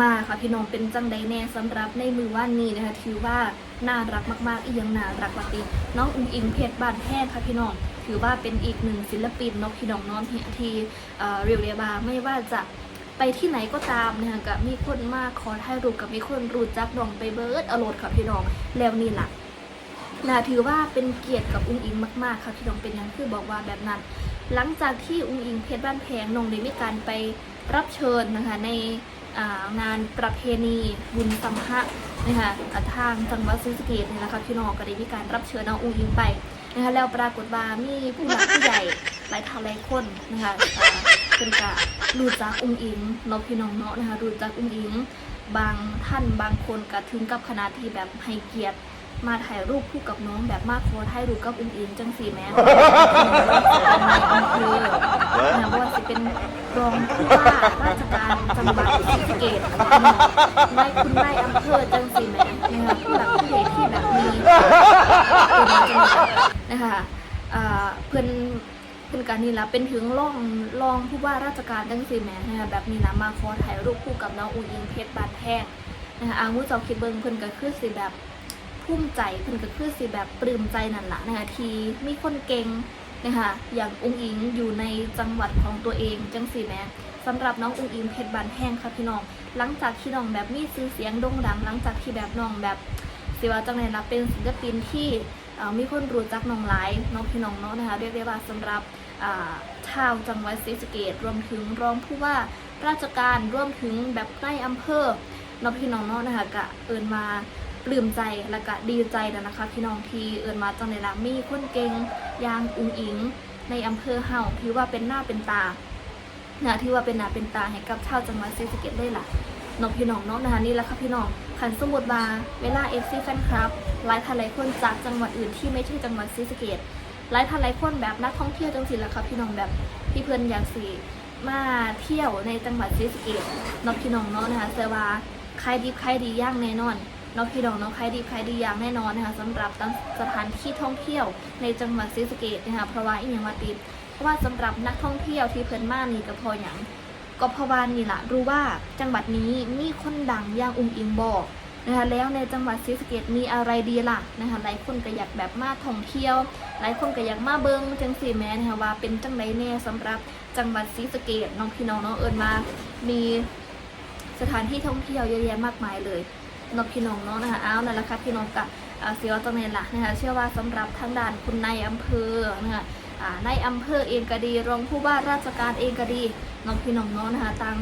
มาค่ะพี่น้องเป็นจังใดแน่สำหรับในมือว่านนี้นะคะถือว่าน่ารักมากๆอีกอย่างน่ารักมากจริน้องอุงอิงเพชรบานแพทย์ค่ะพี่น้องถือว่าเป็นอีกหนึ่งศิลปินนาะพี่น้องน้องที่ที่เรียวเรียบาไม่ว่าจะไปที่ไหนก็ตามนะคะกับมีคนมากขอถ่ายรูปกับมีคนรู้จักน้องไปเบิร์ดอโรดค่ะพี่น้องแล้วนี่ล่ะนะถือว่าเป็นเกียรติกับอุ้งอิงมากๆค่ะที่น้องเป็นอยังคือบอกว่าแบบนั้น หลังจากที่อุ้งอิงเพชรบ้านแพงน้องได้มีการไปรับเชิญนะคะใน งานประเพณีบุญสัมภะนะคะทางจังหวัดศรีสะเกษนี่ยนะคะพี่น้องก็ได้มีการรับเชิญน้องอุ้งอิงไปนะคะแล้วปรากฏว่ามีผู้หลักผู้ใหญ่หลายท่านหลายคนนะคะเป็นกะรู้จักอุ้งอิงเนาะพี่น้องเนาะนะคะรู้จักอุ้งอิง บางท่านบางคนก็ถึงกับขนาดที่แบบให้เกียรติ มาถ่ายรูปคู่กับน้องแบบมากโฟถ่ายรูปกับอุ้งอิงจังสีแม้ในอำเภอนะว่าจะเป็นรองผู้ว่าราชการจังหวัดศรีสะเกษนายคุณนายอำเภอจังสีแม้นะคะผู้หลักผู้ใหญ่ที่แบบมีนะคะอ่าเพื่อนเพื่อนการนี่ละเป็นถึงรองรองผู้ว่าราชการจังสีแม้นะคะแบบนี้นะมาขอถ่ายรูปคู่กับน้องอุ้งอิงเพชรบานแท่งนะคะอาวุธเจ้าคิดเบิงเพื่อนก็คือสิแบบ ภูมิใจเพิ่นก็คือสิแบบปลื้มใจนั่นแหละนะคะทีมีคนเก่งนะคะอย่างองค์อิงอยู่ในจังหวัดของตัวเองจังสี่แม่สำหรับน้ององค์อิงเพชรบานแห้งค่ะพี่น้อง หลังจากที่น้องแบบมีชื่อเสียงโด่งดัง หลังจากที่แบบน้องแบบสิว่าจังไหนนะเป็นศิลปินที่มีคนรู้จักน้องหลายน้องพี่น้องเนาะนะคะเรียกได้ว่าสำหรับชาวจังหวัดศรีสะเกษรวมถึงรองผู้ว่าราชการรวมถึงแบบในอำเภอน้องพี่น้องเนาะนะคะกะเอินมา ปลื้มใจและก็ดีใจนะนะคะ พี่น้องที่เอินมาจังในละมีคนเก่งยางอุงอิง ในอำเภอเฮาถือว่าเป็นหน้าเป็นตานะที่ว่าเป็นหน้าเป็นตาให้กับชาวจังหวัดศรีสะเกษได้ล่ะน้องพี่น้องเนาะนะคะนี่แหละค่ะพี่น้องขันสมมุดมาเวลาเอฟซีแฟนคลับหลายท่านหลายคนจากจังหวัดอื่นที่ไม่ใช่จังหวัดศรีสะเกษหลายท่านหลายคนแบบนักท่องเที่ยวจังสิละค่ะพี่น้องแบบที่เพื่อนอยากสีมาเที่ยวในจังหวัดศรีสะเกษน้องพี่น้องเนาะนะคะเซวาใครดีใครดีย่างแน่นอน น้องพี่น้องน้องใครดีใครดีอย่างแน่นอนนะคะสำหรับสถานที่ท่องเที่ยวในจังหวัดศรีสะเกษนะคะเพราะว่าอีกอย่างมาติดเพราะว่าสำหรับนักท่องเที่ยวที่เพิ่นมานี่ก็พออย่างก็พราะว่านี่แหละรู้ว่าจังหวัดนี้มีคนดังอย่างอุ้งอิงบอกนะคะแล้วในจังหวัดศรีสะเกษมีอะไรดีล่ะนะคะหลายคนก็อยากแบบมาท่องเที่ยว หลายคนก็อยากมาเบิงจังสีแม่นะคะว่าเป็นจังไดแน่สำหรับจังหวัดศรีสะเกษน้องพี่น้องน้องเอิญมา มีสถานที่ท่องเที่ยวเยอะแยะมากมายเลย นกพี่น้องเนาะนะคะอ้าวนั่นแหละค่ะพี่น้องกับเสียวจังเนล่ะนะคะเชื่อว่าสำหรับทางด้านคุณนายอำเภอนะคะอ่าในอำเภอเองก็ดีรองผู้ว่าราชการเองก็ดีน้องพี่น้องเนาะนะคะต่าง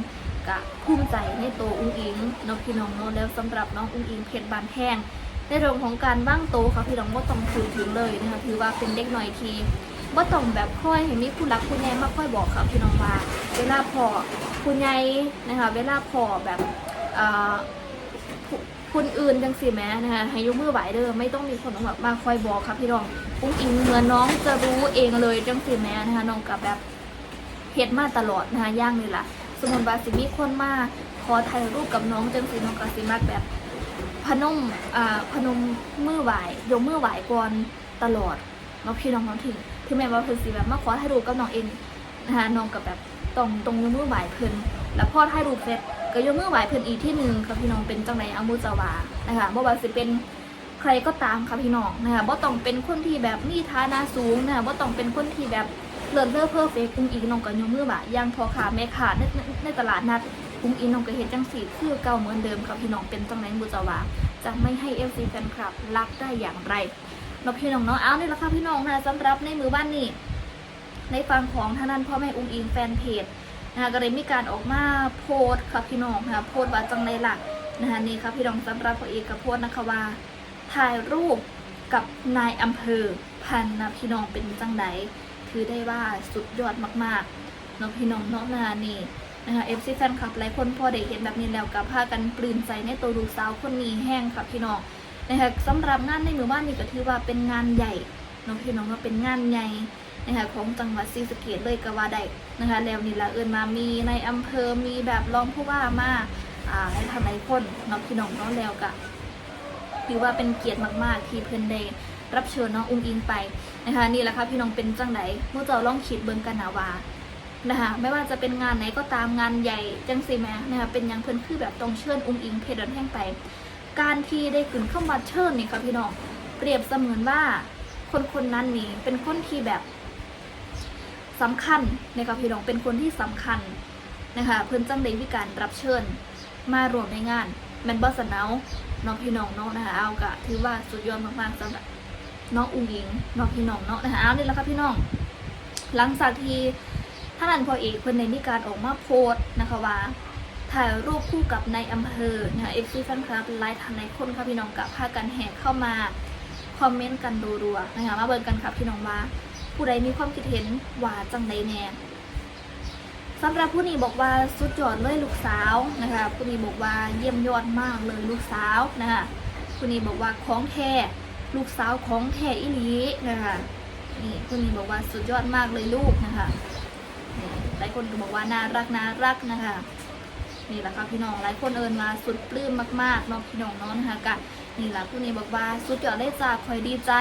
กะภูมิใจในตัวอุ้งอิงน้องพี่น้องเนาะแล้วสำหรับน้องอุ้งอิงเพชรบานแห้งในเรื่องของการบ้างโตค่ะพี่น้องว่าต้องถือถึงเลยนะคะถือว่าเป็นเด็กหน่อยทีว่าต้องแบบค่อยให้มีผู้รักผู้ใหญ่มาค่อยบอกค่ะพี่น้องว่า เวลาพอผู้ใหญ่นะคะเวลาพอแบบ คนอื่นจังสิแม้นะคะให้ยกมือไหวเด้อไม่ต้องมีคนแบบมาคอยบอกครับพี่น้องอุ้งอิงเหมือนน้องจะรู้เองเลยจังสิแม้นะคะน้องกับแบบเฮ็ดมาตลอดนะคะย่างนี่ล่ะสมมติว่าสิมีคนมาขอถ่ายรูปกับน้องจังสิน้องก็สิมากแบบพนมอ่าพนมมือไหวยกมือไหวก่อนตลอดเน้องพี่น้องน้องถึงถึงแม้ว่าเพิ่นสิแบบมาขอถ่ายรูปกับน้องเองนะคะน้องกับแบบต้องตรงยกมือไหวเพิ่นแล้วพอถ่ายรูปเสร็จ ก็ยกมือไหวเพิ่นอีกที่หนึ่งค่ะพี่น้องเป็นจังไดอามูจาวานะคะบ่ว่าสิเป็นใครก็ตามค่ะพี่น้องนะคะบ่ต้องเป็นคนที่แบบมีฐานะสูงนะคะบ่ต้องเป็นคนที่แบบเลิศเลิศเพอร์เฟกต์อุ้งอิงน้องก็ยกมือไหวย่างพอขาแม่ขาในในในตลาดนัดอุ้งอิงน้องก็เฮ็ดจังสีคือเก่าเหมือนเดิมค่ะพี่น้องเป็นจังไดมูจาวาจะไม่ให้ FC แฟนคลับรักได้อย่างไรเนาะพี่น้องเนาะเอานี่ละค่ะพี่น้องนะสำหรับในมือบ้านนี้ในฟังของทางด้านพ่อแม่อุ้งอิงแฟนเพจ นะคะก็เลยมีการออกมาโพสต์ค่ะพี่น้องค่ะโพสต์ว่าจังไรหลักนะคะนี่ค่ะพี่น้องสำหรับพอเอกกับโพสต์นะคะว่าถ่ายรูปกับนายอำเภอพันนะพี่น้องเป็นจังไดคือได้ว่าสุดยอดมากๆน้องพี่น้องเนาะนานี่นะคะเอฟซีแฟนคลับหลายคนพอได้เห็นแบบนี้แล้วกับพากันปลื้มใจในตัวลูกสาวคนนี้แห้งค่ะพี่น้องนะคะสำหรับงานในหมู่บ้านนี้ก็ถือว่าเป็นงานใหญ่น้องพี่น้องว่าเป็นงานใหญ่ นะคะของจังหวัดศรีสะเกษเลยก็ว่าได้นะคะแล้วนี่ละเอิญมามีในอำเภอมีแบบรองผู้ว่ามาอ่าให้ทำหลายคนน้องพี่น้องน้องแล้วก็ถือว่าเป็นเกียรติมาก ๆ ที่เพิ่อนได้รับเชิญน้องอุ้งอิงไปนะคะนี่แหละค่ะพี่น้องเป็นจังไหนเมื่อเจ้าลองคิดเบิงกันนะว่านะคะไม่ว่าจะเป็นงานไหนก็ตามงานใหญ่จังสิแม่นะคะเป็นย่างเพิ่อนคือแบบต้องเชิญองค์อิงเพดอนแห้งไป การที่ได้ขึ้นเข้ามาเชิญนี่ค่ะพี่น้องเปรียบเสมือนว่าคนคนนั้นนี่เป็นคนที่แบบ สำคัญนะคะพี่น้องเป็นคนที่สำคัญนะคะเพิ่นจังได้มีการรับเชิญมารวมในงานแมนบอสเนาน้องพี่น้องเนาะนะคะเอากะถือว่าสุดยอดมากๆสำหรับน้องอุ้งอิงน้องพี่น้องเนาะนะคะเอานี่แหละค่ะพี่น้อง หลังจากที่ท่านนันพอเอกเพิ่นในมีการออกมาโพสต์นะคะว่าถ่ายรูปคู่กับในอำเภอนะคะเอฟซีแฟนคลับไลฟ์ทันในคนค่ะพี่น้องกับพากันแห่เข้ามาคอมเมนต์กันรัวๆนะคะมาเบิ่งกันค่ะพี่น้องว่า ผู้ใดมีความคิดเห็นว่าจังใดแน่สำหรับผู้นี้บอกว่าสุดยอดเลยลูกสาวนะคะผู้นี้บอกว่าเยี่ยมยอดมากเลยลูกสาวนะคะผู้นี้บอกว่าของแท้ลูกสาวของแท้อีลีนะคะนี่ผู้นี้บอกว่าสุดยอดมากเลยลูกนะคะหลายคนก็บอกว่าน่ารักน่ารักนะคะนี่แหละค่ะพี่น้องหลายคนเอินมาสุดปลื้มมากๆเน้องพี่น้องเนาะนะคะกะนี่แหละผู้นี้บอกว่าสุดยอดเลยจ้าคอยดีใจ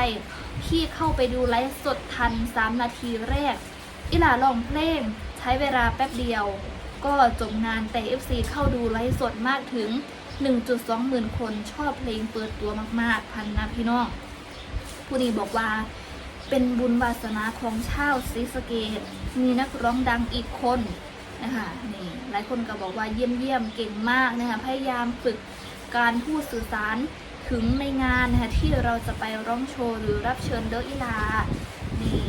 ที่เข้าไปดูไลฟ์สดทัน 3 นาทีแรกอีหลาลองเพลงใช้เวลาแป๊บเดียว ก็จบงานแต่ FC เข้าดูไลฟ์สดมากถึง 1.2 หมื่นคนชอบเพลงเปิดตัวมาก ๆ พันนะพี่น้อง ผู้นี้บอกว่าเป็นบุญวาสนาของชาวศรีสเกดมีนักร้องดังอีกคนนะคะนี่หลายคนก็บอกว่าเยี่ยมเยี่ยมเก่งมากนะคะพยายามฝึกการพูดสื่อสาร ถึงในงานนะคะที่เราจะไปร้องโชว์หรือรับเชิญเดออีลา นี่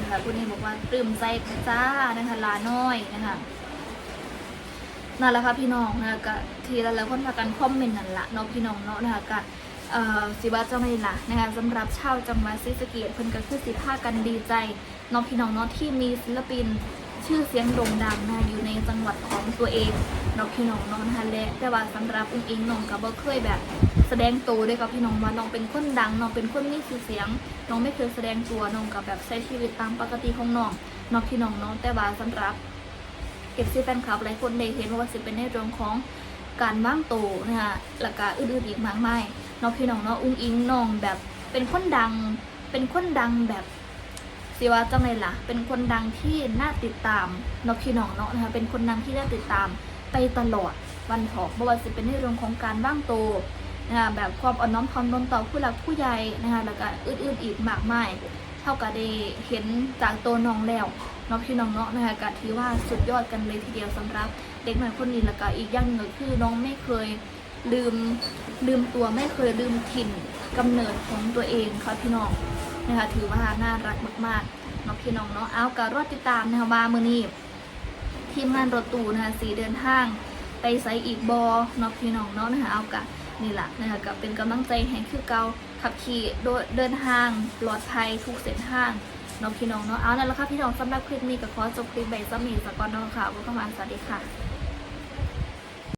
นะคะผู้นี้บอกว่าตื่มใจจ้านะคะลาน้อยนะคะนั่นแหละค่ะพี่น้องนะคะก็ทีละแล้วคนพากันคอมเมนต์นั่นละเนาะพี่น้องเนาะนะคะก็เอ่อสิว่าจะไม่ละนะคะสำหรับชาวจังหวัดศรีสะเกษเพิ่นก็คือสิพากันดีใจเนาะพี่น้องเนาะที่มีศิลปินชื่อเสียงโด่งดังนะคะอยู่ในจังหวัดข ตัวเองเนาะพี่น้องนาะนะคะและแต่ว่าสำหรับอุ้งอิงน้องก็บ่เคยแบบ แสดงตัวด้วยกับพี่น้องว่าน้องเป็นคนดังน้องเป็นคนมีชื่อเสียงน้องไม่เคยแสดงตัวน้องกับแบบใช้ชีวิตตามปกติของน้องน้องพี่น้องเนาะแต่ว่าสำหรับเอฟซีแฟนคลับหลายคนได้เห็นว่าสิเป็นในเรื่องของการว่างตัวนะคะแล้วก็อื่นๆอีกมากมายน้องพี่น้องเนาะอุ้งอิงน้องแบบเป็นคนดังเป็นคนดังแบบ สิว่าจังไรล่ะ เป็นคนดังที่น่าติดตามน้องพี่น้องเนาะนะคะ เป็นคนดังที่น่าติดตามไปตลอดวันถอกไม่ว่าสิเป็นในเรื่องของการว่างตัวนะคะแบบความอ่อนน้อมถ่อมตนต่อผู้หลักผู้ใหญ่นะคะแล้วก็อื่นๆอีกมากมายเท่ากับได้เห็นจากตัวน้องแล้วน้องพี่น้องเนาะนะคะก็ถือว่าสุดยอดกันเลยทีเดียวสำหรับ เด็กหน่คนนี้แล้วก็อีกอย่างหนึ่งก็คือน้องไม่เคยลืมลืมตัวไม่เคยลืมถิ่นกำเนิดของตัวเองค่ะพี่น้อง นะคะถือว่าน่ารักมากๆน้องพี่น้องเนาะเอาการรอดติดตามนะคะว่ามือนี้ทีมงานรถตู้นะคะสีเดินทาง ไปใส่อีกบอเนาะพี่น้องเนาะนะคะเอากะนี่แหละนะคะก็เป็นกำลังใจแห่งคือเกาขับขี่โดยเดินทางปลอดภัยทุกเส้นทางเนาะพี่น้องเนาะเอาแหละค่ะพี่น้องสำหรับคลิปนี้ก็ขอจบคลิปใบสมีสกอนเนาะค่ะก็ประมาณสวัสดีค่ะ